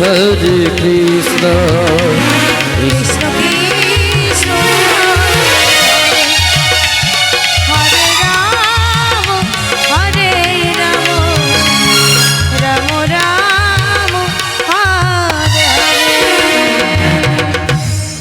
Hare Krishna.